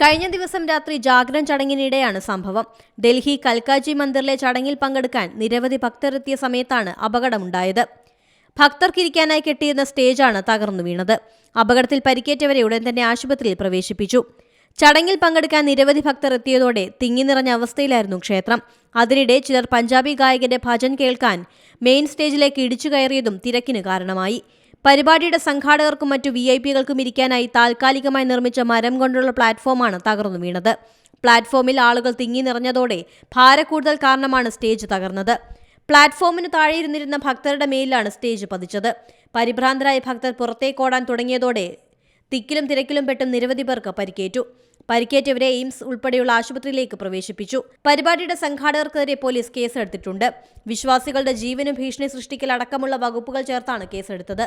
കഴിഞ്ഞ ദിവസം രാത്രി ജാഗരൺ ചടങ്ങിനിടെയാണ് സംഭവം. ഡൽഹി കൽക്കാജി മന്ദിറിലെ ചടങ്ങിൽ പങ്കെടുക്കാൻ നിരവധി ഭക്തരെത്തിയ സമയത്താണ് അപകടമുണ്ടായത്. ഭക്തർക്കിരിക്കാനായി കെട്ടിയിരുന്ന സ്റ്റേജാണ് തകർന്നു വീണത്. അപകടത്തിൽ പരിക്കേറ്റവരെ ഉടൻ തന്നെ ആശുപത്രിയിൽ പ്രവേശിപ്പിച്ചു. ചടങ്ങിൽ പങ്കെടുക്കാൻ നിരവധി ഭക്തർ എത്തിയതോടെ തിങ്ങി നിറഞ്ഞ അവസ്ഥയിലായിരുന്നു ക്ഷേത്രം. അതിനിടെ ചിലർ പഞ്ചാബി ഗായകന്റെ ഭജൻ കേൾക്കാൻ മെയിൻ സ്റ്റേജിലേക്ക് ഇടിച്ചു കയറിയതും തിരക്കിന് കാരണമായി. പരിപാടിയുടെ സംഘാടകർക്കും മറ്റു വി ഐ പികൾക്കും ഇരിക്കാനായി താൽക്കാലികമായി നിർമ്മിച്ച മരം കൊണ്ടുള്ള പ്ലാറ്റ്ഫോമാണ് തകർന്നു വീണത്. പ്ലാറ്റ്ഫോമിൽ ആളുകൾ തിങ്ങി നിറഞ്ഞതോടെ ഭാരക്കൂടുതൽ കാരണമാണ് സ്റ്റേജ് തകർന്നത്. പ്ലാറ്റ്ഫോമിന് താഴെ ഇരുന്നിരുന്ന ഭക്തരുടെ മേലിലാണ് സ്റ്റേജ് പതിച്ചത്. പരിഭ്രാന്തരായ ഭക്തർ പുറത്തേക്കോടാൻ തുടങ്ങിയതോടെ തിക്കിലും തിരക്കിലും പെട്ടും നിരവധി പേർക്ക് പരിക്കേറ്റു. പരിക്കേറ്റവരെ എയിംസ് ഉൾപ്പെടെയുള്ള ആശുപത്രിയിലേക്ക് പ്രവേശിപ്പിച്ചു. പരിപാടിയുടെ സംഘാടകർക്കെതിരെ പോലീസ് കേസെടുത്തിട്ടുണ്ട്. വിശ്വാസികളുടെ ജീവനും ഭീഷണി സൃഷ്ടിക്കൽ അടക്കമുള്ള വകുപ്പുകൾ ചേർത്താണ് കേസെടുത്തത്.